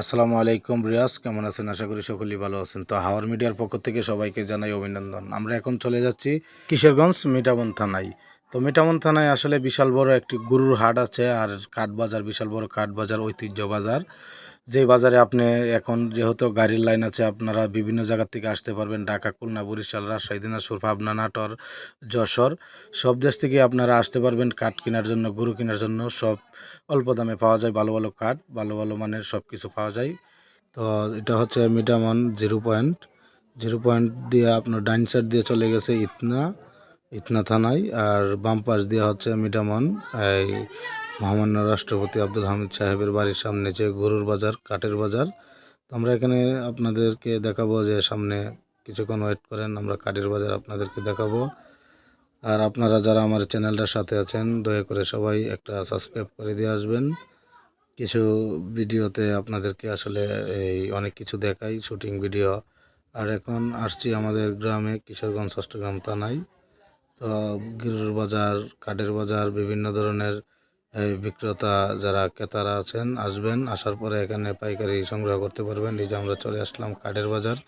আসসালামু আলাইকুম রিয়াজ, কেমন আছেন? আশা করি সকলেই ভালো আছেন। তো হাওয়ার মিডিয়ার পক্ষ থেকে সবাইকে জানাই অভিনন্দন। আমরা এখন চলে যাচ্ছি কিশোরগঞ্জ মিটামন থানায়। তো মিটামন থানায় আসলে বিশাল বড় একটি গুরুর হাট আছে, আর কাঠ বাজার বিশাল বড় কাঠ বাজার ঐতিহ্য বাজার। যে বাজারে আপনি এখন যেহেতু গাড়ির লাইন আছে, আপনারা বিভিন্ন জায়গা থেকে আসতে পারবেন। ঢাকা, খুলনা, বরিশাল, রাজশাহী, দিনাজপুর, পাবনা, নাটোর, যশোর, সব দেশ থেকে আপনারা আসতে পারবেন কাঠ কেনার জন্য, গরু কেনার জন্য। সব অল্প দামে পাওয়া যায়, ভালো ভালো কাঠ, ভালো ভালো মানের সব কিছু পাওয়া যায়। তো এটা হচ্ছে মিটামন জিরো পয়েন্ট। জিরো পয়েন্ট দিয়ে আপনার ডাইন সাইড দিয়ে চলে গেছে ইতনা ইতনা থানায়। আর বাম পাশ দিয়ে হচ্ছে মিটামন এই মহামান্য রাষ্ট্রপতি আব্দুল হামিদ সাহেবের বাড়ির সামনে যে গরুর বাজার, কাঠের বাজার। তো আমরা এখানে আপনাদেরকে দেখাবো যে সামনে কিছুক্ষণ ওয়েট করেন, আমরা কাঠের বাজার আপনাদেরকে দেখাবো। আর আপনারা যারা আমার চ্যানেলটার সাথে আছেন, দয়া করে সবাই একটা সাবস্ক্রাইব করে দিয়ে আসবেন। কিছু ভিডিওতে আপনাদেরকে আসলে এই অনেক কিছু দেখাই শুটিং ভিডিও আর এখন আসছি আমাদের গ্রামে, কিশোরগঞ্জ, চট্টগ্রাম থানায়। তো গিরুর বাজার, কাঠের বাজার, বিভিন্ন ধরনের বিক্রেতা যারা ক্রেতারা আছেন, আসবেন, আসার পরে এখানে পাইকারি সংগ্রহ করতে পারবেন। এই যে আমরা চলে আসলাম কাঠের বাজার।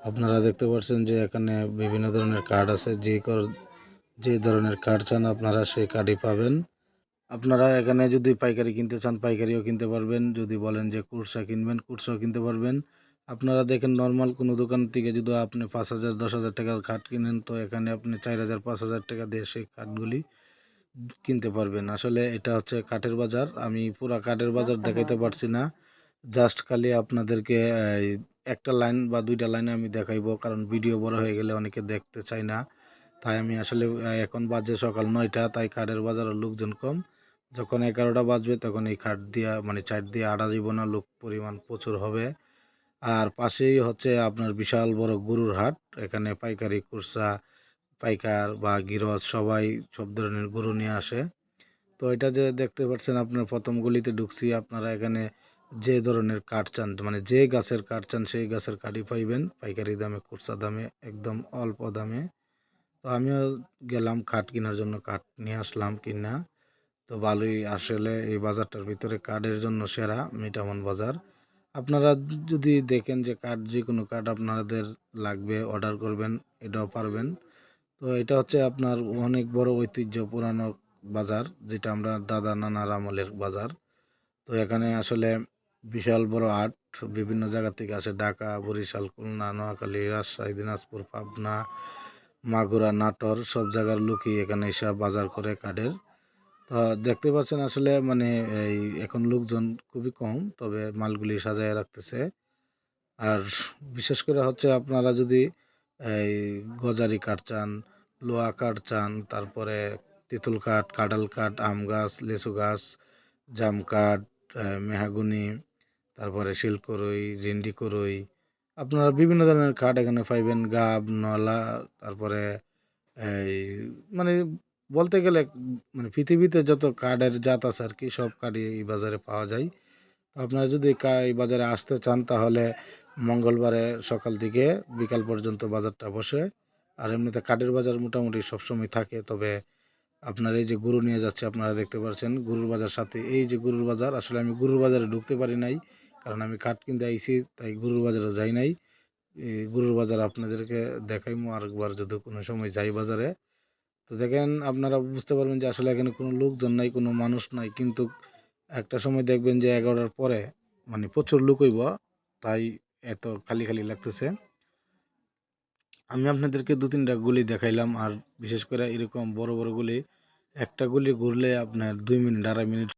আপনারা দেখতে পাচ্ছেন যে এখানে বিভিন্ন ধরনের কার্ড আছে। যে যে ধরনের কার্ড চান আপনারা সেই কার্ডই পাবেন। আপনারা এখানে যদি পাইকারি কিনতে চান, পাইকারিও কিনতে পারবেন। যদি বলেন যে কুরসা কিনবেন, কুরসাও কিনতে পারবেন। আপনারা দেখেন নর্মাল কোনো দোকান থেকে যদি আপনি পাঁচ হাজার, দশ হাজার টাকার খাট কিনেন, তো এখানে আপনি চার হাজার, পাঁচ হাজার টাকা দিয়ে সেই কাঠগুলি কিনতে পারবেন। আসলে এটা হচ্ছে কাঠের বাজার। আমি পুরো কাঠের বাজার দেখাইতে পারছি না। জাস্ট খালি আপনাদেরকে একটা লাইন বা দুইটা লাইনে আমি দেখাইবো কারণ ভিডিও বড় হয়ে গেলে অনেকে দেখতে চায় না। তাই আমি আসলে এখন বাজে সকাল নয়টা তাই কাঠের বাজারের লোকজন কম। যখন এগারোটা বাজবে তখন এই কাঠ দিয়া মানে চার দিয়ে আড়া যাব না লোক পরিমাণ প্রচুর হবে। আর পাশেই হচ্ছে আপনার বিশাল বড় গরুর হাট এখানে পাইকারি কুরসা পাইকার বা গিরজ সবাই সব ধরনের গরু নিয়ে আসে। তো এটা যে দেখতে পাচ্ছেন আপনার প্রথম গলিতে ঢুকছি, আপনারা এখানে যে ধরনের কাঠ চান মানে যে গাছের কাঠ চান সেই গাছের কাঠই পাইবেন। পাইকারি দামে কুরসা দামে, একদম অল্প দামে। তো আমিও গেলাম কাঠ কেনার জন্য কাঠ নিয়ে আসলাম কিনা। তো ভালোই আসলে এই বাজারটার ভিতরে কাঠের জন্য সেরা মিটামন বাজার। আপনারা যদি দেখেন যে কাঠ যে কোনো কাঠ আপনাদের লাগবে, অর্ডার করবেন, এটাও পারবেন। তো এটা হচ্ছে আপনার অনেক বড় ঐতিহ্য, পুরানো বাজার, যেটা আমরা দাদা নানার আমলের বাজার। তো এখানে আসলে বিশাল বড় হাট বিভিন্ন জায়গা থেকে আসে ঢাকা, বরিশাল, খুলনা, নোয়াখালী, রাজশাহী, দিনাজপুর, পাবনা, মাগুরা, নাটোর, সব জায়গার লোকই এখানে এসে বাজার করে কাঠের তো দেখতে পাচ্ছেন আসলে মানে এই এখন লোকজন খুবই কম, তবে মালগুলি সাজায় রাখতেছে। আর বিশেষ করে হচ্ছে আপনারা যদি এই গজারি কাঠ চান লোহা কাঠ চান তারপরে তেঁতুল কাঠ, কাঁঠাল কাঠ, আম গাছ, লেচু গাছ, জাম কাঠ মেহাগুনি, তারপরে শিলকরই রিন্ডি করই আপনারা বিভিন্ন ধরনের কাঠ এখানে পাইবেন, গাব, নলা, তারপরে এই মানে বলতে গেলে মানে পৃথিবীতে যত কার্ডের জাত আছে আর কি, সব কার্ডই এই বাজারে পাওয়া যায়। আপনারা যদি এই বাজারে আসতে চান তাহলে মঙ্গলবারে সকাল থেকে বিকাল পর্যন্ত বাজারটা বসে, আর এমনিতে কাঠের বাজার মোটামুটি সবসময় থাকে। তবে আপনার এই যে গরু নিয়ে যাচ্ছে, আপনারা দেখতে পাচ্ছেন গরুর বাজার সাথে। এই যে গরুর বাজার, আসলে আমি গরুর বাজারে ঢুকতে পারি নাই, কারণ আমি কাঠ কিনতে আইছি, তাই গরুর বাজারে যাই নাই। গরুর বাজার আপনাদেরকে দেখাইমো আরেকবার, যদি কোনো সময় যাই বাজারে। তো দেখেন, আপনারা বুঝতে পারবেন যে আসলে এখানে কোনো লোকজন নাই, কোনো মানুষ নাই, কিন্তু একটা সময় দেখবেন যে এগারোটার পরে মানে প্রচুর লোক হইব, তাই এত খালি খালি লাগতেছে। আমি আপনাদেরকে দু তিনটা গুলি দেখাইলাম আর বিশেষ করে এরকম বড় বড় গুলি। একটা গুলি ঘুরলে আপনার দুই মিনিট আড়াই মিনিট